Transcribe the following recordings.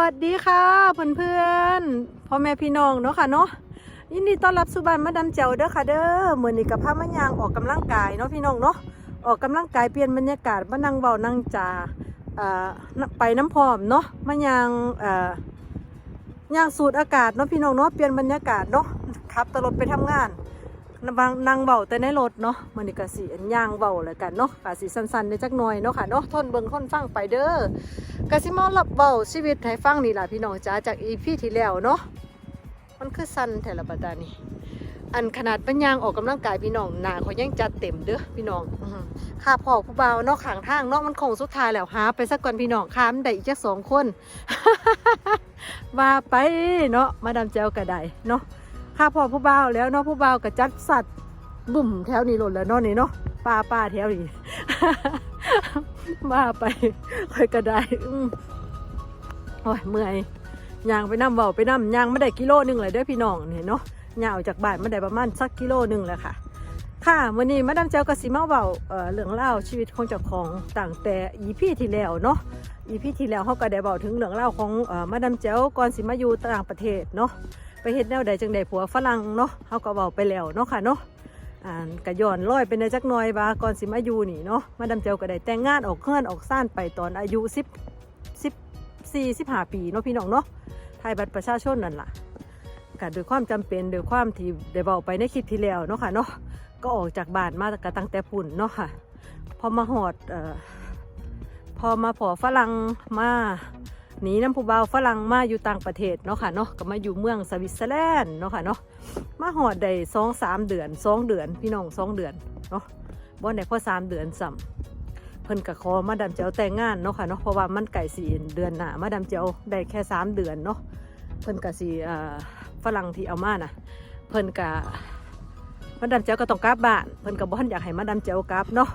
วัสดีค่ะเพื่อนๆพ่อแม่พี่น้องเนาะค่ะเนาะยินดีต้อนรับสู่บ้านมาดามเจ้าเด้อค่ะเด้อเหมือนนี่กับพามะยางออกกำลังกายเนาะพี่น้องเนาะออกกำลังกายเปลี่ยนบรรยากาศมานั่งเบานั่งจาอ่าไปน้ำพร้อมเนาะมายางอ่ายางสูดอากาศเนาะพี่น้องเนาะเปลี่ยนบรรยากาศเนาะขับตลอดไปทำงาน นั่งเบาแต่ในรถเนาะมันนี่ก็สิอันย่างเบาเลยกันเนาะกะสิสั้นๆในจักหน่อยเนาะค่ะเนาะทนเบิ่งทนฟังไปเด้อกสิมาลับเบาชีวิตให้ฟังนี่ล่ะพี่น้องจ้าจากอีพี่ที่แล้วเนาะมันคือสั้นแถละบัดดานี่อันขนาดปัญญางออกกำลังกายพี่น้องหนาเขายังจัดเต็มเด้อพี่น้องอื้อหือค่าพ่อผู้เบาเนาะขางทางเนาะมันคงสุดท้ายแล้วหาไปสักก่อนพี่น้องค้ามนได้อีกแค่สองคนว่าไปเนาะมาดามเจ้าก็ได้เนาะ ค่าพ่อผู้เบาวแล้วเนาะผู้เบาวก็จัดสัตว์บุ่มแถวนี้หล่นแล้วเนาะนี่เนาะป้าป้าแถวนี้ว่าไปค่อยก็ได้อืมโอ้ยเมื่อยยางไปน้ำเบาไปน้ำยางไม่ได้กิโลหนึ่งเลยเด้อพี่น้องเนี่ยเนาะยางออกจากบ้านไม่ได้ประมาณสักกิโลหนึ่งแหละค่ะ ค่ะวันนี้มาดามเจ้ากสิมาเบาเออเรื่องเล่าชีวิตของเจ้าของต่างแต่อีพี่ที่แล้วเนาะอีพี่ที่แล้วเขาก็ได้เบาถึงเรื่องเล่าของเอ่อมาดามเจ้าก่อนสิมาอยู่ต่างประเทศเนาะ ไปเฮ็ดแนวใดจังใดผัวฝรั่งเนาะเขาก็เบาไปแล้วเนาะค่ะเนาะอ่านกะย้อนร้อยเป็นในจักหน่อยบาก่อนสิมาอยู่นี่เนาะมาดาเจียวก็ได้แต่งงานออกเฮือนออกซ่านไปตอนอายุ10 14 15ปีเนาะพี่น้องเนาะไทยบัตรประชาชนนั่นล่ะก็ด้วยความจำเป็นด้วยความที่ได้บอกไปในคลิปที่แล้วเนาะค่ะเนาะก็ออกจากบ้านมาก็ตั้งแต่ปุ่นเนาะค่ะพอมาหอดเอ่อพอมาพอฝรั่งมา หนีน้ำผู้เบาวฝรั่งมาอยู่ต่างประเทศเนาะค่ะเนาะก็มาอยู่เมืองสวิตเซอร์แลนด์เนาะค่ะเนาะมาหอดได้สองสามเดือนสองเดือนพี่น้องสองเดือนเนาะบ่ได้พอสามเดือนซ้ำเพิ่นก็ขอมาดามเจ้าแต่งงานเนาะค่ะเนาะเพราะว่ามันไก่สีเดือนหน้ามาดามเจ้าได้แค่สามเดือนเนาะเพิ่นก็สีฝรั่งที่เอามาน่ะเพิ่นก็มาดามเจ้าก็ต้องกลับบ้านเพิ่นก็บ่ทันอยากให้มาดามเจ้ากลับเนาะ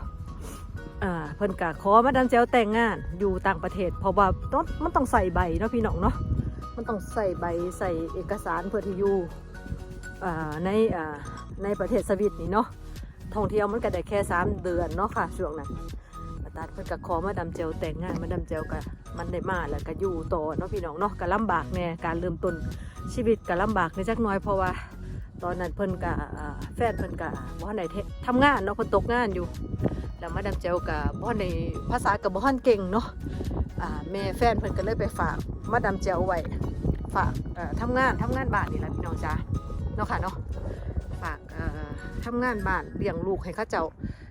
อ่าเพิ่นก็ขอมาดามเจ้าแต่งงานอยู่ต่างประเทศเพราะว่าต้องมันต้องใส่ใบเนาะพี่น้องเนาะมันต้องใส่ใบใส่เอกสารเพื่อที่อยู่อ่าในอ่าในประเทศสวิตนี่เนาะท่องเที่ยวมันก็ได้แค่3เดือนเนาะค่ะช่วงนั้นอาตาเพิ่นก็ขอมาดำเจลแต่งงานมาดำเจลก็มันได้มาแล้วก็อยู่ต่อเนาะพี่น้องเนาะก็ลำบากแน่การเริ่มต้นชีวิตก็ลำบากในจักน้อยเพราะว่าตอนนั้นเพิ่นก็อ่าแฟนเพิ่นก็บ่ทันได้เฮ็ดทำงานเนาะเพิ่นตกงานอยู่ แล้วมาดำเจลก็บ่ทันได้ภาษาก็บ่ทันเก่งเนาะอ่าแม่แฟนเพิ่นก็เลยไปฝากมาดำเจลไว้ฝากเอ่อทำงานทำงานบ้านนี่แหละพี่น้องจ้าเนาะค่ะเนาะฝากเอ่อทำงานบ้านเลี้ยงลูกให้ข้าเจ้า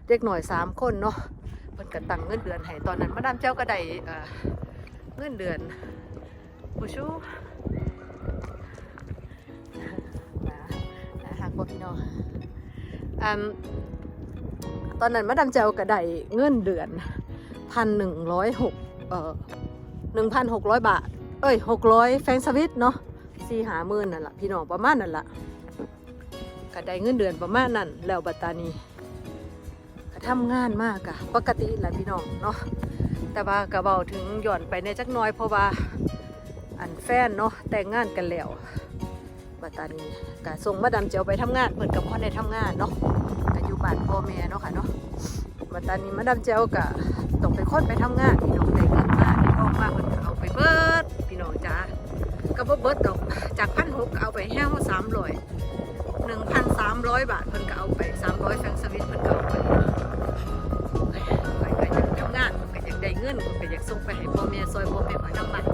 เด็กหน่อยสามคนเนาะเพิ่นก็ตั้งเงินเดือนให้ตอนนั้นมาดามเจ้าก็ได้เอ่อเงินเดือนผู้ชูนะฮักบ่พี่น้องอัน ตอนนั้นมาดามเจ้าก็ไดเงินเดือนพันหนึ่งร้อยหกเอ่อหนึ่งพันหกร้อยบาท เอ้ยหกร้อยแฟงสวิตเนาะสี่หาหมื่นนั่นละพี่น้องประมาณนั่นละก็ไดเงินเดือนประมาณนั้นแล้วบัดตานีก็ทำงานมากอะปกติแหละพี่น้องเนาะแต่ว่ากระเบาถึงหย่อนไปในจักน้อยเพราะว่าอันแฟนเนาะแต่งงานกันแล้วบัดตานีก็ส่งมาดามเจียวไปทำงานเปิดกับพ่อในทำงานเนาะ บ้านพ่อแม่เนาะค่ะเนาะบัดตานีมาดามเจียวก็ต้องเป็นคนไปทำงานพี่น้องได้เงินมาได้ออกมาเพิ่นก็เอาไปเบิดพี่น้องจ้าก็บ่เบิดดอกจากพันหกเอาไปแห้วสามร้อยหนึ่งพันสามร้อยบาทเพิ่นก็เอาไปสามร้อยแฟงสวิตเพิ่นก็เอาไปไปไปอยากทำงานเพิ่นก็อยากได้เงินเพิ่นก็อยากส่งไปให้พ่อแม่ซอยพ่อแม่คอยทำบ้าน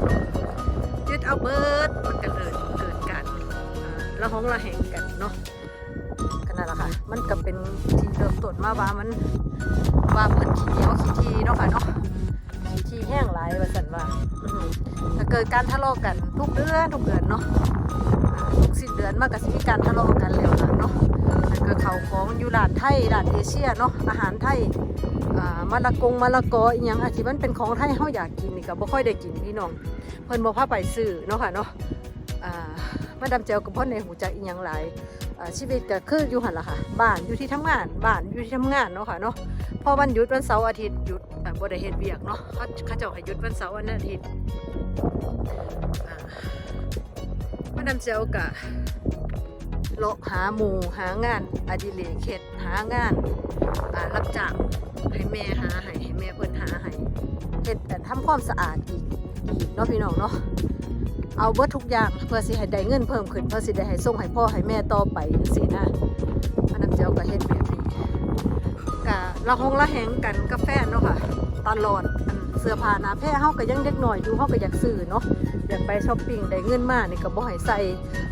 ยึดเอาเบิดมันก็เกิดเกิดการละห้องละแหงกันเนาะ มันก็เป็นที่เริ่มต้นมาว่ามันว่าเพิ่นขี้เหนียวขี้ทีเนาะค่ะเนาะขี้ทีแห้งหลายว่าซั่นว่าถ้าเกิดการทะเลาะกันทุกเดือนทุกเดือนเนาะทุกสิ้นเดือนมันก็สิมีการทะเลาะกันแล้วล่ะเนาะแล้วก็เขาของอยู่ร้านไทยร้านเอเชียเนาะอาหารไทยมะละกงมะละกออีหยังอาที่มันเป็นของไทยเฮาอยากกินนี่ก็บ่ค่อยได้กินพี่น้องเพิ่นบ่พาไปซื้อเนาะค่ะเนาะมาดามเจลกับพ่อในหูจักอีหยังหลาย ชีวิตก็คืออยู่หันละค่ะบ้านอยู่ที่ทำงานบ้านอยู่ที่ทำงานเนาะค่ะเนาะพอวันหยุดวันเสาร์อาทิตย์หยุดบ่ได้เฮ็ดเวียกเนาะเขาเขาเจ้าให้หยุดวันเสาร์วันอาทิตย์มาดามเจ้ากะเลาะหาหมูหางานอดิเรกเฮ็ดหางานรับจ้างให้แม่หาให้ให้แม่เพิ่นหาให้เฮ็ดแต่ทำความสะอาดอีกอีกเนาะพี่น้องเนาะ เอาเบิดทุกอย่างเพื่อสิให้ได้เงินเพิ่มขึ้นเพื่อสิได้ให้ส่งให้พ่อให้แม่ต่อไปจังซี่นะอันนั้นเจ้าก็เฮ็ดแบบนี้กะละหงละแหงกันกาแฟเนาะค่ะตลอดอันเสื้อผ้าหนาแพร่เฮาก็ยังเด็กหน่อยอยู่เฮาก็อยากซื้อเนาะอยากไปช้อปปิ้งได้เงินมานี่ก็บ่ให้ใส่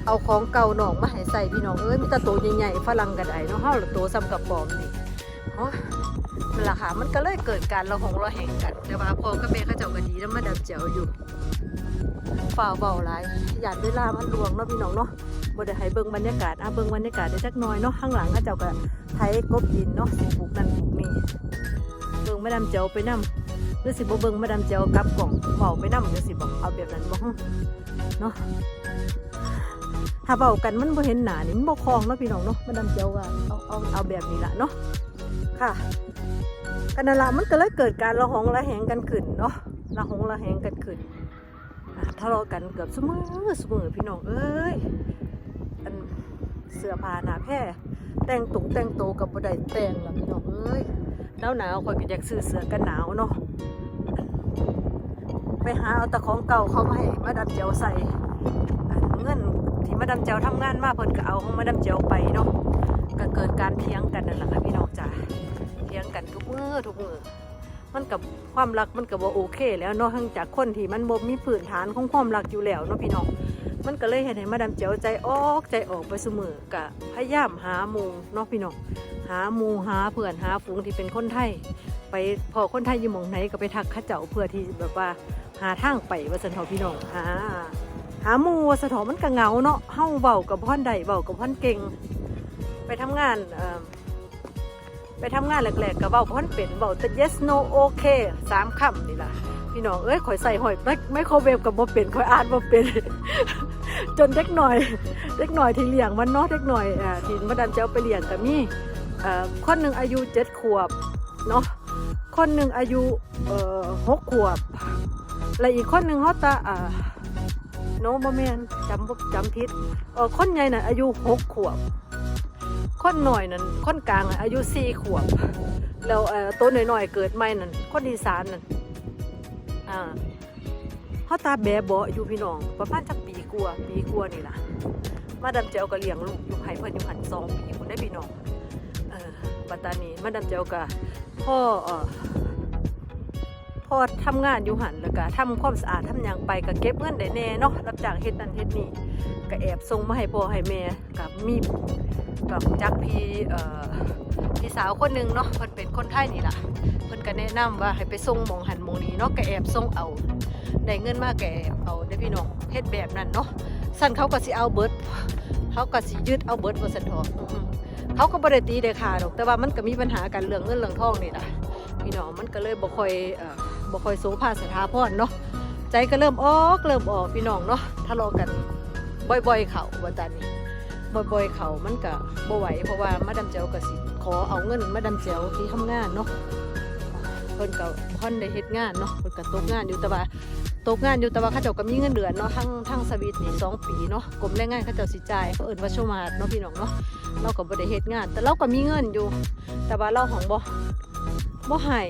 เอาของเก่าน้องมาให้ใส่พี่น้องเอ้ยมีแต่โตใหญ่ๆฝรั่งก็ได้เนาะเฮาละโตซ้ำกับปอมนี่โอ้ยนั่นแหละค่ะมันก็เลยเกิดการระหงระแหงกันแต่ว่าพอกับแม่เขาเจ้าก็ดีแล้วมาดับเจียวอยู่ ฝ่าเบาหลายหยาดเวลามันลวงเนาะพี่น้องเนาะบ่ได้ให้เบิ่งบรรยากาศอะเบิ่งบรรยากาศได้จักน่อยเนาะข้างหลังเขาเจ้าก็ไถกบดินเนาะสิปลูกนั่นปลูกนี่เบิ่งมาดามเจียวไปนํหรือสิบ่เบิ่งมาดามเจียวกลับกล่องเว้าไปนำจังสิบ่เอาแบบนั้นบ่ฮึเนาะถ้าเว้ากันมันบ่เห็นหน้านี่มันบ่คล่องเนาะพี่น้องเนาะมาดามเจียวว่าเอาเอาเอาแบบนี้ละเนาะค่ะกันนั่นละมันก็เลยเกิดการระหองระแหงกันขึ้นเนาะระหองระแหงกันขึ้น ทะเลาะกันเกือบเสมอเสมอพี่น้องเอ้ยอันเสื้อผ้าหนาแพ่แต่งตุงแต่งโตกับบ่ได้แต่งละพี่น้องเอ้ยหนาวหนาวคอยก็อยากซื้อเสื้อกันหนาวเนาะไปหาเอาตะของเก่าเขามาให้มาดาเจียวใส่เงินที่มาดาเจียวทำงานมาเพิ่นก็เอาของมาดาเจียวไปเนาะก็เกิดการเถียงกันนั่นแหละค่ะพี่น้องจ้าเถียงกันทุกมือทุกมือ มันกับความรักมันกับว่าโอเค แล้วเนาะทั้งจากคนที่มันบ่มีพื้นฐานของความรักอยู่แล้วเนาะพี่น้อง มันก็เลยเห็นให้มาดามเจียวใจออกใจออกไปเสมอกะพยายามหาหมูเนาะพี่น้องหาหมูหาเพื่อนหาฝูงที่เป็นคนไทย ไปพอคนไทยอยู่หมองไหนก็ไปทักข้าเจ้าเพื่อที่แบบว่าหาทางไปว่าสันทอพี่น้องหาหาหมูว่าสะเทอมันก็เหงาเนาะเฮาเบากับพ่อนใดเบากับพ่อนเก่ง ไปทำงานเอ่อ ไปทำงานแรกๆก็เว้าพ่นเป็นเว้าแต่ yes no okay สามคำนี่ล่ะพี่น้องเอ้ยข่อยใส่หอยไม่ไม่โครเวฟกับบ่เป็นข่อยอ่านบ่เป็น จนเด็กหน่อย เด็กหน่อยที่เลี้ยงมันเนาะเด็กหน่อยอ่าที่มาดันเจ้าไปเลี้ยงก็มีเอ่อคนหนึ่งอายุเจ็ดขวบเนาะคนหนึ่งอายุเอ่อหกขวบ และอีกคนหนึ่งเขาตาอ่าโนบแมนจำบ่จำผิดเออคนใหญ่น่ะอายุหกขวบ คนหน่อยนั่นคนกลางอายุสี่ขวบ แล้วตัวหน่อยๆเกิดใหม่นั่นคนอีสานนั่นอ่าเขาตาแบเบาะอยู่พี่น้อง ประมาณจักปีกลัวปีกลัวนี่ล่ะ มาดามเจ้าก็เลี้ยงลูกอยู่ไห้เพิ่นอยู่หันสองปีคนได้พี่น้องเออปัตตานีมาดามเจ้าก็พ่อเออ อทำงานอยู่หันแล้วก็ทำความสะอาดทำหยังไปก็เก็บเงินได้แน่เนาะรับจ้างเฮ็ดนั่นเฮ็ดนี่ก็แอบส่งมาให้พ่อให้แม่กับมีกับจักพี่เอ่อพี่สาวคนหนึงเนาะเพิ่นเป็นคนไทยนี่ล่ะเพิ่นก็แนะนำว่าให้ไปส่งหมองหันหมองนี้เนาะก็แอบส่งเอาได้เงินมากแอบเอาได้พี่น้องเฮ็ดแบบนั้นเนาะสั่นเขาก็สิเอาเบิดเขาก็สิยึดเอาเบิดว่าสันทอะเขาก็บ่ได้ตีได้ขาดอกแต่ว่ามันก็มีปัญหากันเรื่องเงินเรื่องทองนี่ล่ะพี่น้องมันก็เลยบ่ค่อยเอ่อ บ่ค่อยโสภาสถาพรเนาะใจก็เริ่มออกเริ่มออกพี่น้องเนาะทะเลาะกันบ่อยๆเขาว่าตานี้บ่อยๆเขามันก็บ่ไหวเพราะว่ามาดามเจียวก็สิขอเอาเงินมาดามเจียวที่ทำงานเนาะเพิ่นก็พ่อนได้เฮ็ดงานเนาะเพิ่นก็ตกงานอยู่แต่ว่าตกงานอยู่แต่ว่าเขาเจ้าก็มีเงินเดือนเนาะทั้งทั้งสวิตนี่สองปีเนาะกรมแรงงานเขาเจ้าสิจ่ายเขาเอิ้นว่าชมาดเนาะพี่น้องเนาะเราก็บ่ได้เฮ็ดงาน แต่เราก็มีเงินอยู่ แต่ว่าเราของบ่ บ่ให้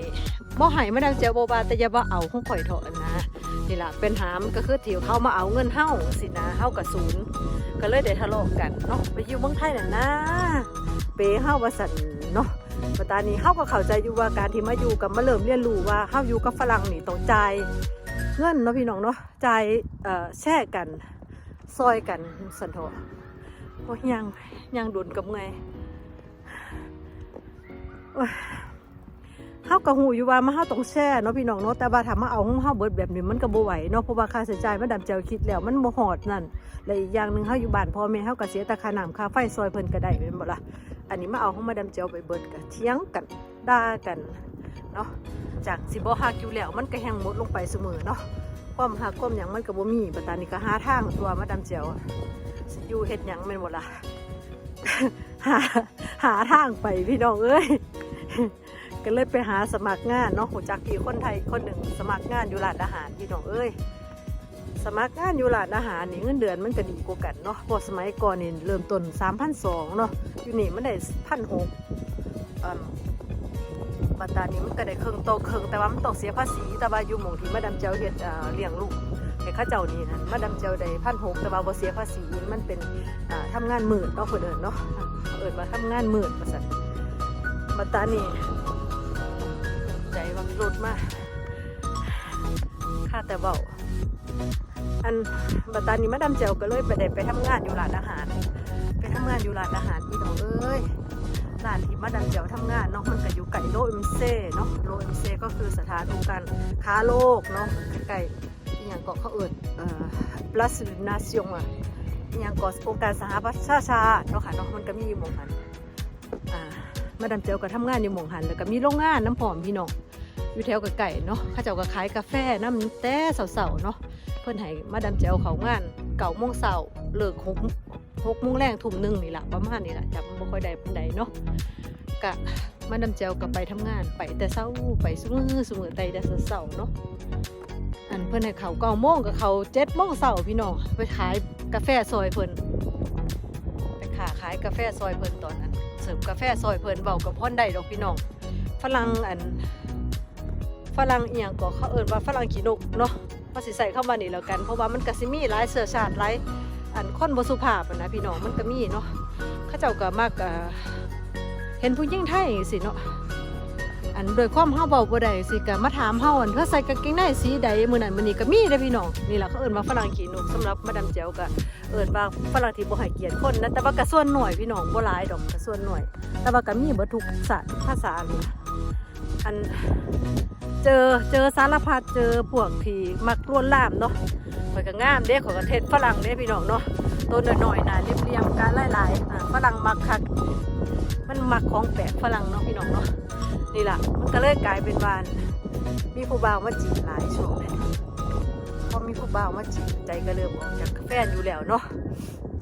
บ่ให้มาดังเจียวบ่บาแต่อย่าว่าเอาของข่อยเถอะนะนี่ล่ะเป็นหามก็คือที่เขามาเอาเงินเฮาสินะเฮากับศูนย์ก็เลยได้ทะเลาะกันเนาะไปอยู่เมืองไทยน่ะนะ เปเฮาว่าสันเนาะปัตตานีเฮาก็เข้าใจอยู่ว่าการที่มาอยู่กับมาเริ่มเรียนรู้ว่าเฮาอยู่กับฝรั่งนี่ต้องจ่ายเงินเนาะพี่น้องเนาะใจเอ่อแช่กันซอยกันสันโทโอ้ยยังยังดุนกับไง เฮากับหูอยู่ว่ามาเฮาต้องแช่เนาะพี่น้องเนาะแต่ว่าถ้ามาเอาของเฮาเบิดแบบนี้มันก็บ่ไหวเนาะเพราะว่าค่าใช้จ่ายมันดำเจ้าคิดแล้วมันบ่ฮอดนั่นและอีกอย่างหนึงเฮาอยู่บ้านพ่อแม่เฮาก็เสียแต่ค่าน้ำค่าไฟซอยเพิ่นก็ได้แม่นบ่ล่ะอันนี้มาเอาของมาดำเจ้าไปเบิดก็เถียงกันด่ากันเนาะจากสิบ่ฮักอยู่แล้วมันก็แห้งหมดลงไปเสมอเนาะความฮักความหยังมันก็บ่มีบัดตานี้ก็หาทางตัวมาดำเจียวสิอยู่เฮ็ดหยังแม่นบ่ล่ะหาหาทางไปพี่น้องเอ้ย ก็เลยไปหาสมัครงานเนาะหูจักพี่คนไทยคนหนึ่งสมัครงานอยู่ร้านอาหารพี่น้องเอ้ยสมัครงานอยู่ร้านอาหารนี่เงินเดือนมันก็ดีกว่ากันเนาะพราะสมัยก่อนนี่เริ่มต้น3,200เนาะอยู่นี่มันได้1,600อืมบัตตานี้มันก็ได้เครื่องโตเครื่องแต่ว่ามันต้องเสียภาษีแต่ว่าอยู่หม่งที่มาดามเจ้าเฮ็ดเเลี้ยงลูกให้ข้าเจ้านี่นะมาดามเจ้าได้พันหกแต่ว่าบ่เสียภาษีมันเป็นอ่างานหมื่นเนาะเพิ่นเอิ้นเนาะเอิ้นว่าทำงานหมื่นว่าซั่นบัตตานี้ ใจวังรุดมากค่าแต่เบาอันบัตานี้มาดามเจ้าก็เลยไปได้ไปทำงานอยู่ร้านอาหาร ไปทำงานอยู่ร้านอาหารพี่น้องเอ้ยร้านที่มาดามเจียวทำงานเนาะมันก็อยู่ไก่โลเอ็มเซ่เนาะโลเอ็มเซ่ก็คือสถานองค์การค้าโลกเนาะไก่อย่างเกาะเขาเอิดเอ่อ plus nation อะอย่างเกาะองค์การสหประชาชาติเนาะค่ะเนาะมันก็มีอยู่หมองหันอ่า มาดามเจียวก็ทำงานอยู่หมองหันแล้วก็มีโรงงานน้ำหอมพี่น้องอยู่แถวกับไก่เนาะเขาเจ้าก็ขายกาแฟน้ำแต่เสาๆเนาะเพิ่นให้มาดามเจียวเขางานเก่าโมงเสาเลิกหกหกโมงแรงทุ่มหนึ่งนี่แหละประมาณนี้แหละจำบ่ค่อยได้ปานใดเนาะกะมาดำเจลกับไปทำงานไปแต่เช้าไปสุมือสมือไตแต่เช้าเนาะอันเพิ่นให้เขาเก้าโมงกับเขาเจ็ดโมงเช้าพี่น้องไปขายกาแฟซอยเพิ่นไปขาขายกาแฟซอยเพิ่นตอนนั้น เสิร์ฟกาแฟซอยเพิ่นเบากับพ่อนได้ดอกพี่น้องฝรั่งอันฝรั่งเอียงก็เขาเอิ้นว่าฝรั่งขี้นกเนาะมาสิใส่เข้ามานี่แล้วกัน เพราะว่ามันกะสิมีหลายเสื้อชาติหลายอันคนบ่สุภาพนะพี่น้องมันก็มีเนาะเขาเจ้าก็มากเห็นผู้หญิงไทยสิเนาะ อันโดยความเฮาเบาบ่ได้สิก็มาถามเฮาอันเพื่อใส่กางเกงในสีใดมื้อนั้นมื้อนี้ก็มีเด้อพี่น้องนี่ล่ะเขาเอิ้นว่าฝรั่งขี้นกสำหรับมาดามแจ๋วก็เอิ้นว่าฝรั่งที่บ่ให้เกียรติคนนะแต่ว่าก็ส่วนหน่วยพี่น้องบ่หลายดอกก็ส่วนหน่วยแต่ว่าก็มีเบิดทุกศาสตร์ทุกภาษาเลยอันเจอเจอสารพัดเจอพวกที่มักลวนลามเนาะข่อยก็งามเด้ข่อยก็เทศฝรั่งเด้พี่น้องเนาะตัวน้อยๆน่ะเรียบๆการหลายๆฝรั่งมักคักมันมักของแปลกฝรั่งเนาะพี่น้องเนาะ นี่ล่ะมันก็เลยกลายเป็นวานมีผู้บ่าวมาจีบหลายช่วงเลยพอมีผู้บ่าวมาจีบใจก็เริ่มออกจากแฟนอยู่แล้วเนาะ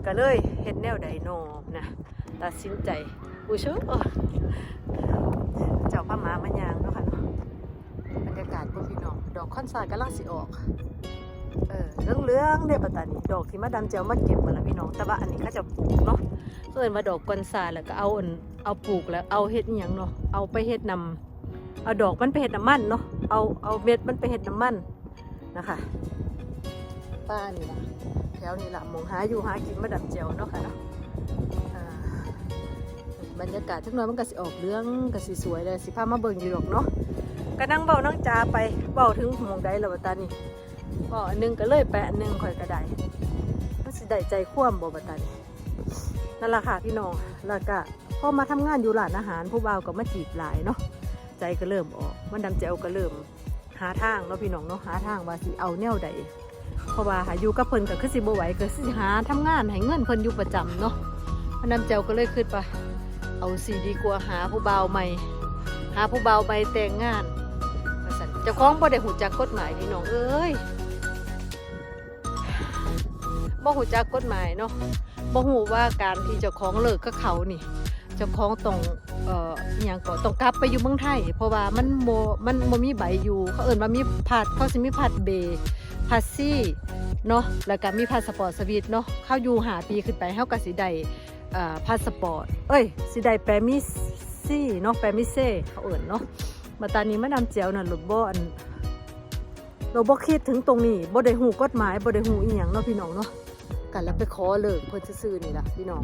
ก็เลยเฮ็ดแนวใดโนอนะตัดสินใจอุ้ชื่อเจ้าพระหมามายางเนาะค่ะเนาะบรรยากาศพวกพี่น้องดอกคอนซาร์ตกำลังสิออก เออเรื่องๆเด้ปัตตานีดอกที่มาดามเจียวมาเก็บหมดแล้วพี่น้อง แต่ว่าอันนี้เขาจะปลูกเนาะเอินว่าดอกกอนซาแล้วก็เอาเอาปลูกแล้วเอาเฮ็ดอหยังเนาะเอาไปเฮ็ดนำเอาดอกมันไปเฮ็ดน้ำมันเนาะเอาเอาเม็ดมันไปเฮ็ดน้ำมันนะคะป้านี่ละแถวนี้ละมองหาอยู่หากินมาดับเจียวเนาะค่ะเนาะอ่าบรรยากาศทั้งน้อยมันก็สิออกเรื่องก็สิสวยเลยสิพามาเบิ่งอยู่ดอกเนาะก็นั่งเบานั่งจาไปเบาถึงหมองใดแล้วตานี่ ก็อันหนึงก็เลยแปะนหนึงข่อยก็ไดมันสิได้ใจคว่ำบ่บัดตานี่นั่นแหละค่ะพี่น้องแล้วก็พอมาทำงานอยู่ร้านอาหาร ผู้บ่าวก็มาจีบหลายเนาะใจก็เริ่มออกมันดำเจวก็เริ่ม หาทางเนาะพี่น้องเนาะหาทางว่าสิเอาแนวใดเพราะว่าหาอยู่กับเพิ่นก็คือสิบ่ไหวก็สิหาทำงานให้เงินเพิ่นอยู่ประจำเนาะมันดำเจวก็เลยคิดว่าเอาสิดีกว่าหาผู้บ่าวใหม่ หาผู้บ่าวใหม่แต่งงานว่าซั่นเจ้าของบ่ได้หูจักกฎหมายพี่น้องเอ้ย บ่หูจักกฎหมายเนาะบ่ฮู้ว่าการที่เจ้าของเลิกกับเขานี่เจ้าของต้องเอ่ออย่างก็ต้องกลับไปอยู่เมืองไทย เพราะว่ามันบ่มันบ่มีใบอยู่ เขาเอิ้นว่ามีพาสเขาสิมีพาสเบพาสซี่เนาะแล้วก็มีพาสปอร์ตสวีทเนาะเข้าอยู่หาปีขึ้นไปเฮาก็สิได้เอ่อพาสปอร์ตเอ้ยสิได้แปมิซี่เนาะแปมิเซ่เขาเอิ้นเนาะมาตอนนี้มานำเจียวน่ะรถบ่อันเราบ่คิดถึงตรงนี้บ่ได้ฮู้กฎหมายบ่ได้ฮู้อีหยังเนาะพี่น้องเนาะ กันแล้วไปขอเลิกเพิ่นซื่อๆนี่ล่ะพี่น้อง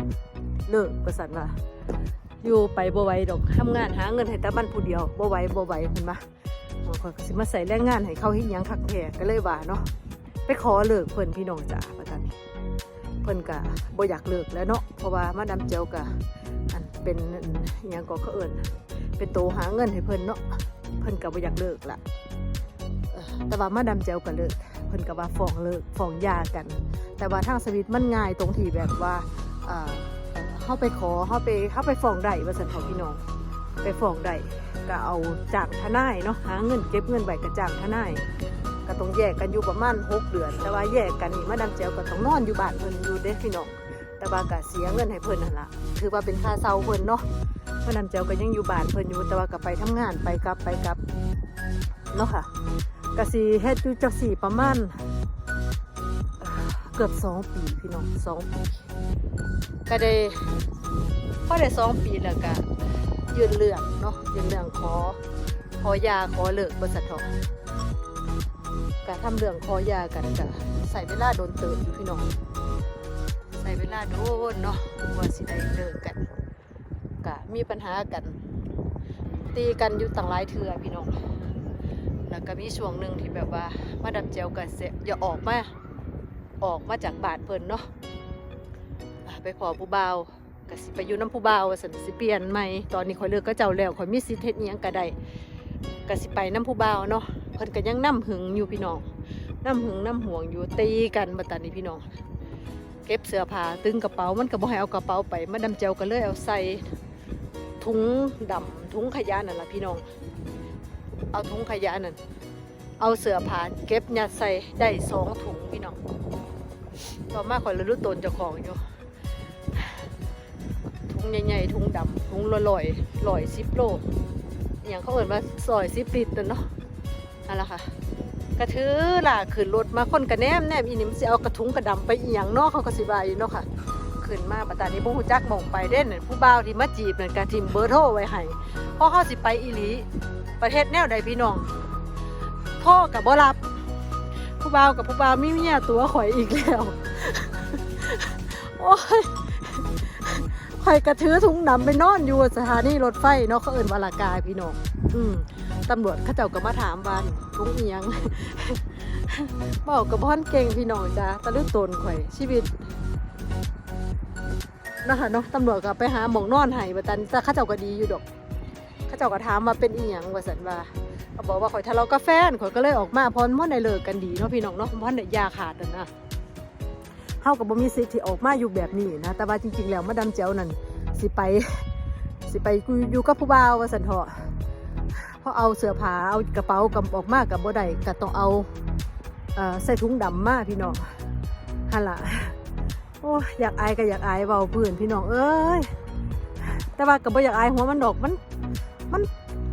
เลิกประสันว่าอยู่ไปบ่ไหวดอกทำงานหาเงินให้แต่มันผู้เดียวบ่ไหวบ่ไหวเห็นปะอ๋อข้อยสิมาใส่แรงงานให้เขาเฮ็ดหยังคักแท้ก็เลยว่าเนาะไปขอเลิกเพิ่นพี่น้องจ้าประจันเพิ่นก็บ่อยากเลิกแล้วเนาะเพราะว่ามาดามเจียวก็อันเป็นอันอิหยังก็เขาเอิ้นเป็นโตหาเงินให้เพิ่นเนาะเพิ่นก็บ่อยากเลิกละ แต่ว่ามาดามเจียวก็เลิกเพิ่นก็ว่าฟ้องเลิกฟ้องยากัน แต่ว่าทางสวิตมันง่ายตรงที่แบบว่าเข้าไปขอเข้าไปเข้าไปฟ้องได้ว่าสันของพี่น้อง ไปฟ้องได้ก็เอาจางทนายเนาะหาเงินเก็บเงินไว้ก็จ้างทนายก็ต้องแยกกันอยู่ประมาณ6เดือน แต่ว่าแยกกันนี่มาดามเจียวก็ต้องนอนอยู่บ้านเพิ่นอยู่เด้พี่น้องแต่ว่าก็เสียเงินให้เพิ่นนั่นล่ะถือว่าเป็นค่าเช่าเพิ่นเนาะมาดามเจียวก็ยังอยู่บ้านเพิ่นอยู่แต่ว่าก็ไปทำงานไปกลับไปกลับเนาะค่ะ ก็สิเฮ็ดอยู่จักสีประมาณเกือบสองปีพี่น้องสองปีก็ได้พอได้สองปีแล้วก็ยืนเรื่องเนาะยืนเรื่องขออยาขอเลิกบริษัททองกะทำเรื่องขอยากันกะใส่เวลาโดนเติมอยู่พี่น้องใส่เวลาโดนเนาะว่าสิได้เลิกกันกะมีปัญหากัน ตีกันอยู่ต่างหลายเทือพี่น้อง แล้วก็มีช่วงหนึ่งที่แบบว่ามาดำเจลกันเสร็จอย่าออกมาออกมาจากบาดเพิ่นเนาะไปพอผู้เบาวก็สิไปอยู่น้ำผู้เบาวสันสิเปลี่ยนใหม่ตอนนี้ข่อยเลิกก็เจ้าแล้วข่อยมีสิทธิ์เฮ็ดอิหยังก็ได้ก็สิไปน้ำผู้เบาวเนาะเพิ่นก็ยังน้ำหึงอยู่พี่น้องน้ำหึงน้ำห่วงอยู่ตีกันบัดตานี้พี่น้องเก็บเสื้อผ้าตึงกระเป๋ามันก็บ่ให้เอากระเป๋าไปมาดำเจลก็เลยเอาใส่ถุงดำถุงขยะนั่นแหละพี่น้อง เอาถุงขยะนั่นเอาเสื้อผ้าเก็บยัดใส่ได้สองถุงพี่น้องต่อมาข่อยรู้ตนเจ้าของอยู่ถุงใหญ่ๆถุงดำถุงลอยๆลอยสิบโลอย่างเขาเอ่นว่าซอยสิบลิตรเนาะนั่นแหละค่ะกระถือล่ะขึ้นรถมาคนกระแนมแนมอีนี่มันสิเอากระถุงกระดำไปอีหยังเนาะเขาก็สิบายอยู่เนาะค่ะ ขึ้นมาปัตตานีบ่ฮู้จักหมองไปเด้นผู้บ่าวที่มาจีบนั่นกะทิมเบอร์โทรไว้ให้พอเขาสิไปอีหลีประเทศแนวใดพี่น้องพ่อกับบ่รับ ผู้บ่าวกับผู้บ่าวมีเมียตัวข่อยอีกแล้วโอ้ยข่อยกระถือถุงดำไปนอนอยู่สถานีรถไฟเนาะเขาเอิ่นวาลากายพี่น้องอืมตำรวจเขาเจ้าก็มาถามบ้านถุงเอียงบอกกับพ่อนเก่งพี่น้องจ้าตะลึกตนข่อยชีวิต นะคะเนาะตำรวจก็ไปหาหมองนอนให้บัดตันแต่เข้าเจ้าก็ดีอยู่ดอกเข้าเจ้าก็ถามมาเป็นอีหยังว่าสันว่าเขาบอกว่าข่อยทะเลาะกับแฟนข่อยก็เลยออกมาพราะพ่อได้เลิกกันดีเนาะพี่น้องเนาะเพราะได้ยาขาดนั่นนะเฮากับบ่มีสิทธิ์ที่ออกมาอยู่แบบนี้นะแต่ว่าจริง ๆ แล้วมาดามเจ้านั่นสิไปสิไปอยู่กับผู้บ่าวว่าสันเถาะพอเอาเสื้อผ้าเอากระเป๋ากำออกมากับบ่ได้ก็ต้องเอาเอ่อใส่ถุงดำมาพี่น้องฮัลโอ้ย อยากอายก็อยากอายเบาเพื่นพี่น้องเอ้ยแต่ว่าก็บ่อยากอายหัวมันดอกมันมัน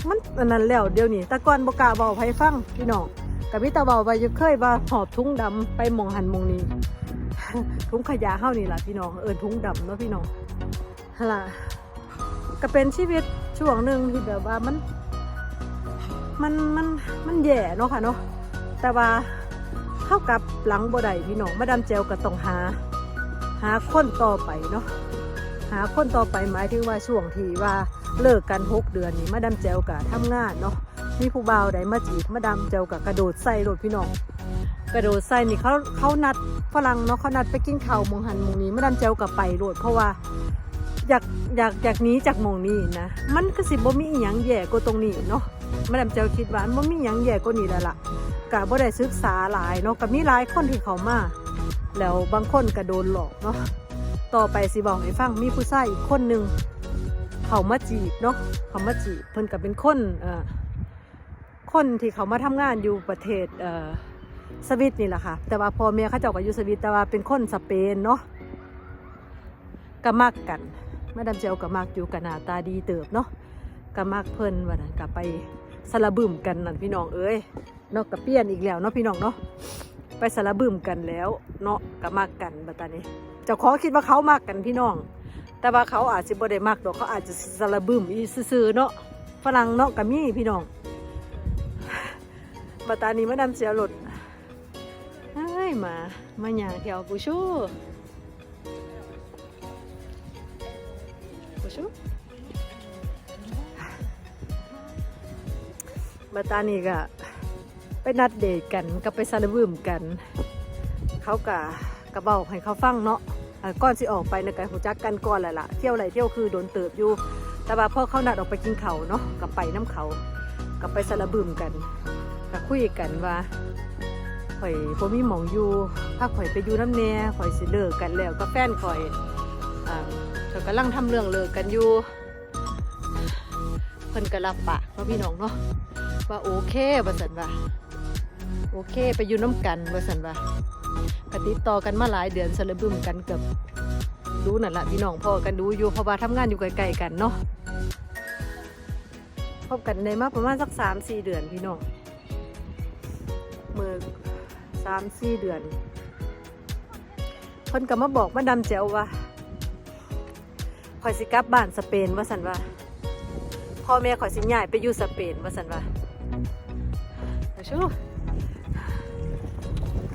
มันอันนั้นแล้วเดี๋ยวนี้แต่ก่อนบกล้าเบาให้ฟังพี่น้องกับพี่ตาเบาไปยู่เคยว่าหอบถุงดำไปมองหันมองนี้ถุงขยะเฮานี่แหละพี่น้องเอิ้นถุงดำเนาะพี่น้องฮันละก็เป็นชีวิตช่วงหนึ่งที่แบบว่ามันมันมันมันแย่เนาะค่ะเนาะแต่ว่าเท่ากับหลังบ่ได้พี่น้องมาดามเจลก็ต้องหา หาคนต่อไปเนาะหาคนต่อไปหมายถึงว่าช่วงที่ว่าเลิกกันหกเดือนนี่มาดามเจลก็ทำงานเนาะมีผู้บ่าวใดมาจีบมาดามเจลก็กระโดดใส่รถพี่น้องกระโดดใส่นี่เขาเขานัดฝรั่งเนาะเขานัดไปกินข้าวมองหันมองนี้มาดามเจลก็ไปรถเพราะว่าอยากอยากอยากหนี้จากมองนี้นะมันก็สิบ่มีอีหยังแย่กว่าตรงนี้เนาะมาดามเจลคิดว่ามันบ่มีอีหยังแย่กว่านี้แล้วล่ะกะบ่ได้ศึกษาหลายเนาะก็มีหลายคนที่เขามา แล้วบางคนก็โดนหลอกเนาะต่อไปสิบอกให้ฟังมีผู้ชายอีกคนหนึ่งเขามาจีบเนาะเขามาจีบเพิ่นก็เป็นคนเอ่อคนที่เขามาทำงานอยู่ประเทศเอ่อสวิตนี่แหละค่ะ แต่ว่าพ่อแม่เขาเจ้าก็อยู่สวิตแต่ว่าเป็นคนสเปนเนาะก็มักกันมาดามเจลก็มักอยู่กันหน้าตาดีเติบเนาะก็มักเพิ่นว่านั่นก็ไปสละบึมกันนั่นพี่น้องเอ้ยเนาะกับเปลี่ยนอีกแล้วเนาะพี่น้องเนาะ ไปสารบึมกันแล้ว เนาะกับมากกันบัดตานี้เจ้าของคิดว่าเขามากกันพี่น้อง แต่ว่าเขาอาจจะบ่ได้มากดอกเขาอาจจะสารบึมอีซื่อเนาะฝรั่งเนาะกับมีพี่น้องบัดตานี้มาดำเสียรถเฮ้ยมามาหยางเที่ยวกูชูกูชูบัดตานี้ก็ ไปนัดเดทกันก็ไปซาลบึมกัน เขากะกระเบาให้เขาฟังเนาะก่อนสิออกไปนะกันหูจักกันก่อนแหละล่ะเที่ยวไหลเที่ยวคือโดนเติบอยู่ แต่ว่าพอเขานัดออกไปกินเขาเนาะกับไปน้ำเขากับไปซาลบึมกันกับคุยกันว่าข่อยผมมีหมองอยู่ถ้าข่อยไปอยู่น้ำแน่ข่อยสิเลิกกันแล้วก็แฟนข่อยอ่าเขากำลังทำเรื่องเลิกกันอยู่เพิ่นก็รับปากเนาะพี่น้องเนาะว่าโอเคว่าสันว่า โอเค ไปอยู่น้ำกันว่าสันว่ากติดต่อกันมาหลายเดือนสารบึมกันเกือบดูนั่นละพี่น้องพ่อกันดูอยู่เพราะว่าทำงานอยู่ไกลๆกันเนาะพบกันในมาประมาณสักสามสี่เดือนพี่น้องเมื่อสามสี่เดือนคนก็มาบอกมาดำแจวว่าคอยสิกลับบ้านสเปนว่าสันว่าพ่อแม่ข่อยสิย้ายไปอยู่สเปนว่าซั่นว่าเอาชู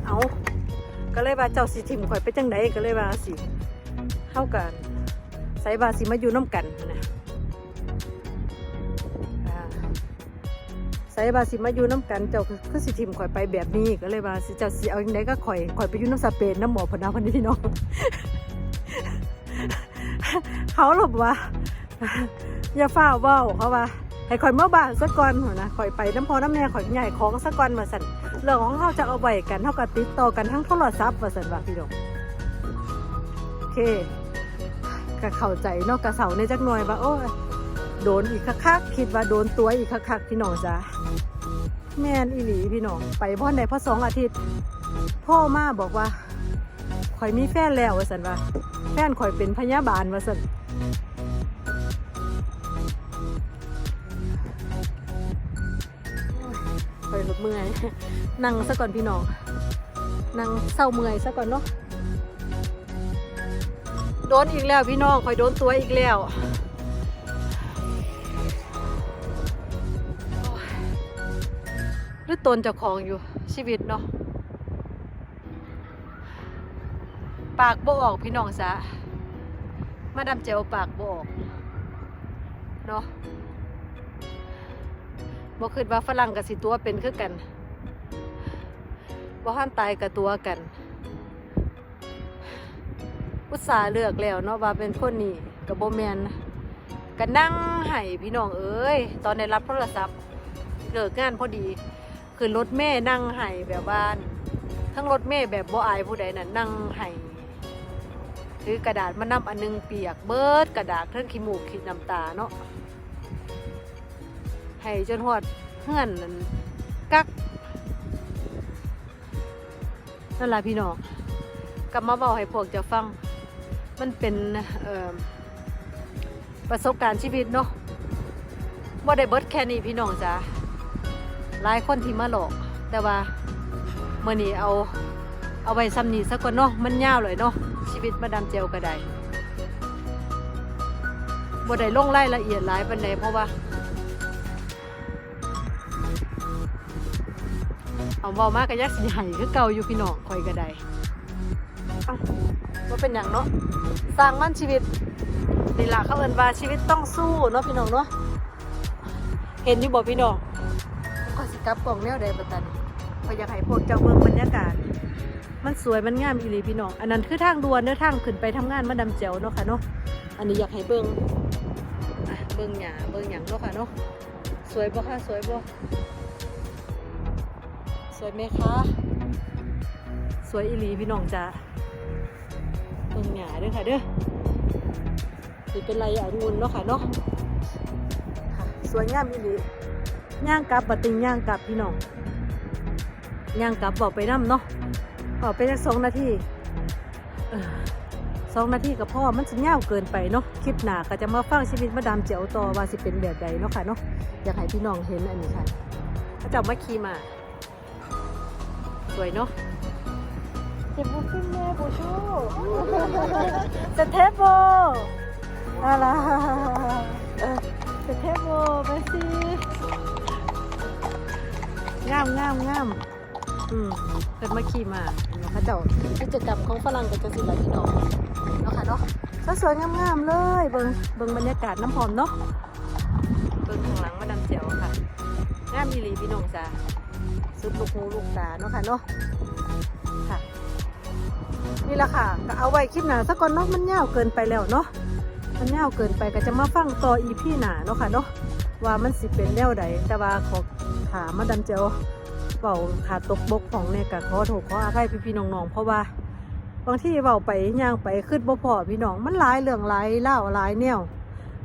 เอาก็เลยว่าเจ้าสิทิมข่อยไปจังไดก็เลยว่าสิเฮากันใส่ว่าสิมาอยู่น้ำกันนะใส่ว่าสิมาอยู่น้ำกันเจ้าคือสิทิมข่อยไปแบบนี้ก็เลยว่าสิเจ้าสิเอาจังไดก็ข่อยข่อยไปอยู่น้ำสเปนน้ำหมอพนาพันนี้เนาะเขาหลบว่าอย่าฝ้าเว้าเขาว่าให้ข่อยเมื่อบานสักก่อนหัวนะข่อยไปน้ำพอน้ำแม่ข่อยใหญ่ของสักก่อนมาสั่น เรื่องของเขาจะเอาไว้กันเท่ากับติดต่อกันทั้งโทรศัพท์มาสันว่าพี่น้องโอเคก็เข้าใจนอกกระเสาในจักหน่อยว่าโอ้ยโดนอีกคักๆคิดว่าโดนตัวอีกคักๆพี่น้องจ้าแม่นอีหลีพี่น้องไปพ่อในพ่อสองอาทิตย์ พ่อมาบอกว่าข่อยมีแฟนแล้วว่าสันว่าแฟนข่อยเป็นพยาบาลว่าสัน ข่อยหลุดเมื่อยนั่งซะก่อนพี่น้องนั่งเศร้าเมื่อยซะก่อนเนาะโดนอีกแล้วพี่น้องข่อยโดนตัวอีกแล้วหรือตนเจ้าของอยู่ชีวิตเนาะปากบ่ออกพี่น้องซะมาดามเจลปากบ่ออกเนาะ บ่คิดว่าฝรั่งกับสิตัวเป็นคือกันบ่ห้ามตายกับตัวกัน อุตส่าห์เลือกแล้วเนาะว่าเป็นคนนี้กับโบแมนนะก็นั่งไห้พี่น้องเอ้ย ตอนได้รับโทรศัพท์เลิกงานพอดี คือรถเม่นั่งไห้แบบบ้าน ทั้งรถเม่แบบบ่อายผู้ใดน่ะนั่งไห้ถือกระดาษมานำอันหนึงเปียกเบิดกระดาษเทั้งขี้มูกขี้น้ำตาเนาะ ให้จนหอดเฮือนนั่นกักนั่นแหละพี่น้องกลับมาบอกให้พวกจะฟัง มันเป็นประสบการณ์ชีวิตเนาะว่าได้เบิดแค่นี้พี่น้องจ้าหลายคนที่มาหลอก แต่ว่าเมื่อนี้เอาเอาไว้ซ้ำนี้สักก่อนเนาะมันยาวเลยเนาะชีวิตมาดามเจลก็ได้บ่ได้ลงรายละเอียดหลายปานใดเพราะว่า เอาเบามากก็ยักสิใหญ่คือเก่าอยู่พี่น้องคอยก็ได้เอ้าว่าเป็นอย่างเนาะสร้างมันชีวิตนี่ล่ะเขาเอินว่าชีวิตต้องสู้เนาะพี่น้องเนาะเห็นอยู่บ่พี่น้องก็สิกลับกล่องแนวใดบัดตันก็อยากให้พวกเจ้าเบิ่งบรรยากาศ มันสวยมันงามอีหลีพี่น้องอันนั้นคือทางด่วนเด้อทางขึ้นไปทำงานมาดามเจียวเนาะค่ะเนาะอันนี้อยากให้เบิ่งอะเบิ่งหญ้าเบิ่งหยังเนาะค่ะเนาะสวยบ่คะสวยบ่ สวยไหมคะ สวยอีหลีพี่น้องจ้าเบิ่งหญ้าเด้อค่ะเด้อสิเป็นไรองุ่นเนาะค่ะเนาะค่ะสวยงามอีหลีย่างกลับบัติงย่างกลับพี่น้องย่างกลับบอกไปน้ำเนาะออกไปสักสองนาทีสองนาทีกับพ่อมันสิยาวเกินไปเนาะคลิปหนาก็จะมาฟังชีวิตมาดามเจียวต่อว่าสิเป็นแบบใดเนาะค่ะเนาะอยากให้พี่น้องเห็นอันนี้ค่ะจ้ามาขี่มา วยเนาะเจ็บบุฟินแม่บูชูสเทปโบอะไรเออสเทปโบไปสิงามงามงามอืมเกิดมาขี่มาเนาะค่ะเจ้ากิจกรรมของฝรั่งก็จะสิไหลพี่น้องเนาะค่ะเนาะสวยๆงามๆเลยเบิ่งเบิ่งบรรยากาศน้ำหอมเนาะเบิ่งข้างหลังมาดามเจียวค่ะงามอีหลีพี่น้องจ้า สุดลูกหูลูกตาเนาะค่ะเนาะค่ะนี่แหละค่ะ ก็เอาไว้คลิปหน้าสักก่อนเนาะมันยาวเกินไปแล้วเนาะมันยาวเกินไปก็จะมาฟังต่ออีพี่หน้าเนาะค่ะเนาะว่ามันสิเป็นแนวใดแต่ว่าขอถามมาดามเจียวเบาขาดตกบกของเนี่ยก็ขอโทษขออภัยพี่พี่น้องๆเพราะว่าบางที่เบาไปย่างไปขึ้นบ่พอพี่น้องมันหลายเรื่องหลายเล่าหลายแนว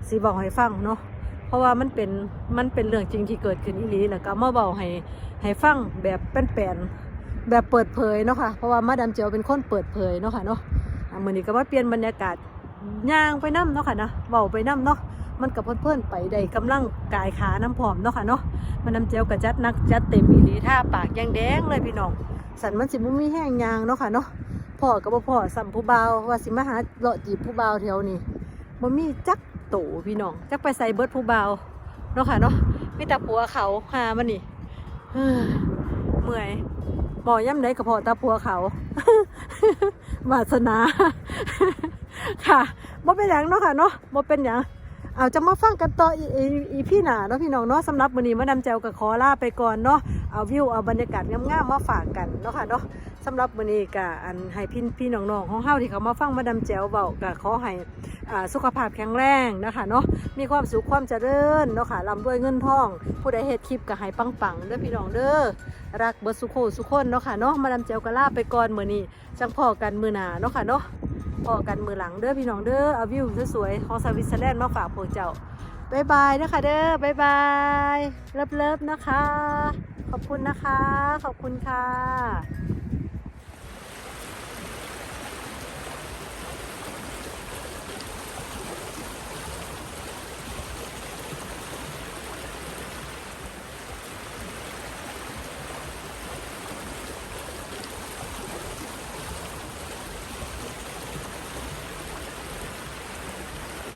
สิบอกให้ฟังเนาะเพราะว่ามันเป็นมันเป็นเรื่องจริงที่เกิดขึ้นอีหลีแล้วก็มาเบาให้ ให้ฟังแบบเป็นแปลนๆแบบเปิดเผยเนาะค่ะเพราะว่ามาดามเจียวเป็นคนเปิดเผยเนาะค่ะเนาะอะมื้อนี้ก็มาเปลี่ยนบรรยากาศย่างไปน้ำเนาะค่ะนะเบาไปน้ำเนาะมันกับเพื่อนๆไปได้กำลังกายขาน้ำผอมเนาะค่ะเนาะมันน้ำเจียวกับจัดนักจัดเต็มอีลีท่าปากยังแดงเลยพี่น้องสันมันสิบ่มีแห้งยางเนาะค่ะเนาะพ่อกับบ่พ่อสัมผู้บ่าวว่าสิมาหาเลาะจีบผู้บ่าแถวนี้บ่มีจักโตพี่น้องจักไปใส่เบิร์ดผู้บ่าเนาะค่ะเนาะมีแต่ผัวเขาหามันนี่ เมื่อยหมอย่ำได้กระเพาะตาพัวเขาวาสนา ค่ะบ่เป็นอยังเนาะค่ะเนาะบ่เป็นอย่างเอาจะมาฟังกันต่ออีอีอีพี่หนาเนาะพี่น้องเนาะสำหรับมื้อนี้มาดามแจวกับคอลาไปก่อนเนาะเอาวิวเอาบรรยากาศงามๆมาฝากกันเนาะค่ะเนาะ สำหรับมื้อนี้ก็อันให้พี่พี่น้องๆของเฮาที่เขามาฟังมาดามแจวเว้าก็ขอให้อ่าสุขภาพแข็งแรงนะคะเนาะมีความสุขความเจริญเนาะค่ะร่ำรวยเงินทอง ผู้ใดเฮ็ดคลิปก็ให้ปังๆเด้อพี่น้องเด้อรักเบิดสุโขสุขคนเนาะค่ะเนาะมาดามแจวก็ลาไปก่อนมื้อนี้จังพอกันมื้อหน้าเนาะค่ะเนาะพอกันมือหลังเด้อพี่น้องเด้อเอาวิวสวยๆของสวิตเซอร์แลนด์มาฝากพวกเจ้าบายบายนะคะเด้อบายบายเลิฟๆนะคะ ขอบคุณนะคะ ขอบคุณค่ะ